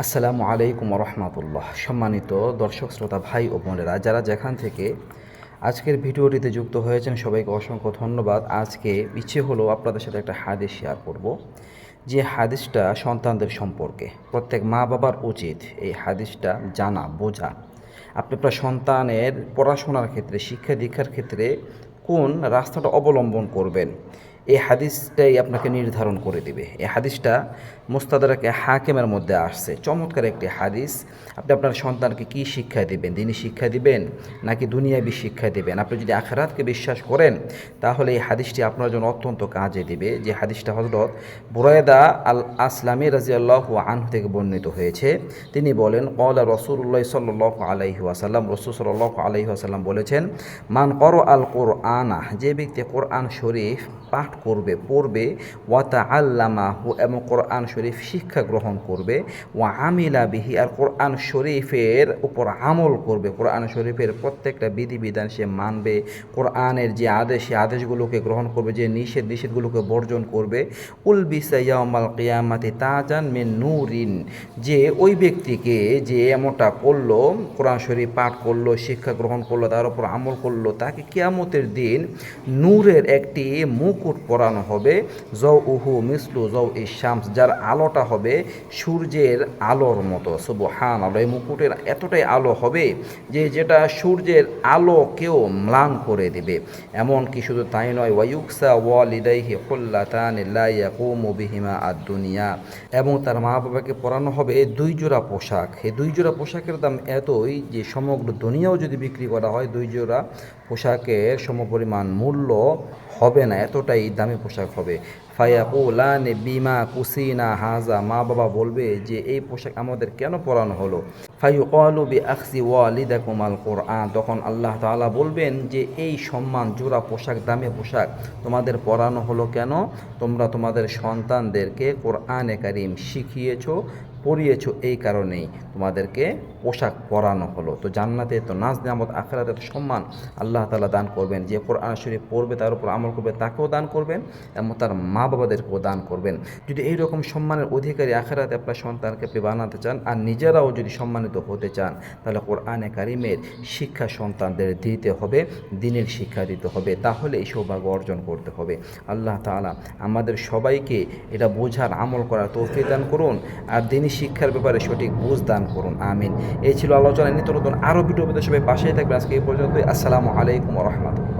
আসসালামু আলাইকুম রহমতুল্লাহ সম্মানিত দর্শক, শ্রোতা, ভাই ও বোনেরা, যারা যেখান থেকে আজকের ভিডিওটিতে যুক্ত হয়েছেন, সবাইকে অসংখ্য ধন্যবাদ। আজকে ইচ্ছে হলো আপনাদের সাথে একটা হাদিস শেয়ার করব, যে হাদিসটা সন্তানদের সম্পর্কে। প্রত্যেক মা বাবার উচিত এই হাদিসটা জানা, বোঝা। আপনি আপনার সন্তানের পড়াশোনার ক্ষেত্রে শিক্ষা দীক্ষার ক্ষেত্রে কোন রাস্তাটা অবলম্বন করবেন? এই হাদিসটাই আপনাকে নির্ধারণ করে দিবে। এই হাদিসটা মুস্তাদারাকে হাকেমের মধ্যে আসছে। চমৎকার একটি হাদিস। আপনি আপনার সন্তানকে কি শিক্ষা দিবেন? দিনই শিক্ষা দিবেন নাকি দুনিয়াবি শিক্ষা দিবেন? আপনি যদি আখেরাতকে বিশ্বাস করেন, তাহলে এই হাদিসটি আপনার জন্য অত্যন্ত কাজে দিবে। যে হাদিসটা হজরত বুরায়দা আল আসলামী রাজিয়াল্লাহ আনহু থেকে বর্ণিত হয়েছে। তিনি বলেন কলা রসুল্লাহ সাল্লাহ আলাইহি আসাল্লাম রসুল সাল্লাহ আলাইহি আসাল্লাম বলেছেন, মান কর আল কোরআনা যে ব্যক্তি কোরআন শরীফ পাঠ করবে, পড়বে ওয়াতা আল্লামাহু এবং কোরআন শরীফ শিক্ষা গ্রহণ করবে, ওয়া আমিলা বিহি, আর কোরআন শরীফের উপর আমল করবে। কোরআন শরীফের প্রত্যেকটা বিধিবিধান সে মানবে, কোরআনের যে আদেশ, সে আদেশগুলোকে গ্রহণ করবে, যে নিষেধ, নিষেধগুলোকে বর্জন করবে। উল বিসাইয়ামাল কিয়ামাতে তাজান মে নূরিন, যে ওই ব্যক্তিকে যে এমনটা করল, কোরআন শরীফ পাঠ করল, শিক্ষা গ্রহণ করল, তার উপর আমল করল, তাকে কিয়ামতের দিন নূরের একটি মুকুট পরানো হবে। জৌ উহু মিসলু জৌ ই শামস, যার আলোটা হবে সূর্যের আলোর মতো। শুভ আলো এই মুকুটের এতটাই আলো হবে যে যেটা সূর্যের আলোকেও ম্লান করে দেবে। এমন কি শুধু তাই নয়, ওয়ায়ুকসা ওয়ালিদাইহি খুল্লাতান ইয়াকুমু বিহিমা আদ দুনিয়া এবং তার মা বাবাকে পরানো হবে দুই জোড়া পোশাক। এই দুই জোড়া পোশাকের দাম এতই যে সমগ্র দুনিয়াও যদি বিক্রি করা হয়, দুই জোড়া পোশাকের সমপরিমাণ মূল্য হবে না, এতটাই দামি পোশাক হবে। ফায়াকুলান বিমা কুসিনা হাজা, মা বাবা বলবে যে, এই পোশাক আমাদের কেন পরানো হলো? ফাইকলু বি আকসি ওয়ালিদা কুমাল কোরআন তখন আল্লাহ তাআলা বলবেন যে, এই সম্মান, জোড়া পোশাক, দামি পোশাক তোমাদের পরানো হলো কেন? তোমরা তোমাদের সন্তানদেরকে কোরআনে কারিম শিখিয়েছো পরিয়েছো এই কারণেই তোমাদেরকে পোশাক পরানো হলো। তো জান্নাতে তো নাজ নিয়ামত, আখেরাতে তো সম্মান আল্লাহ তালা দান করবেন। যে কোরআন শরীফ পড়বে, তার উপর আমল করবে, তাকেও দান করবেন এবং তার মা বাবাদেরকেও দান করবেন। যদি এই রকম সম্মানের অধিকারী আখেরাতে আপনার সন্তানকে আপনি বানাতে চান আর নিজেরাও যদি সম্মানিত হতে চান, তাহলে কোরআনে কারিমের শিক্ষা সন্তানদের দিতে হবে, দিনের শিক্ষা দিতে হবে। তাহলে এই সৌভাগ্য অর্জন করতে হবে। আল্লাহ তাআলা আমাদের সবাইকে এটা বোঝার, আমল করার তৌফিক দান করুন। আর দিনই শিক্ষার ব্যাপারে সঠিক বুঝ দান করুন, আমিন। এই ছিল আলোচনা নিত্য নতুন আরও ভিডিও সবাই পাশেই থাকবেন। আজকে এই পর্যন্তই। আসসালামু আলাইকুম রহমতুল্লাহ।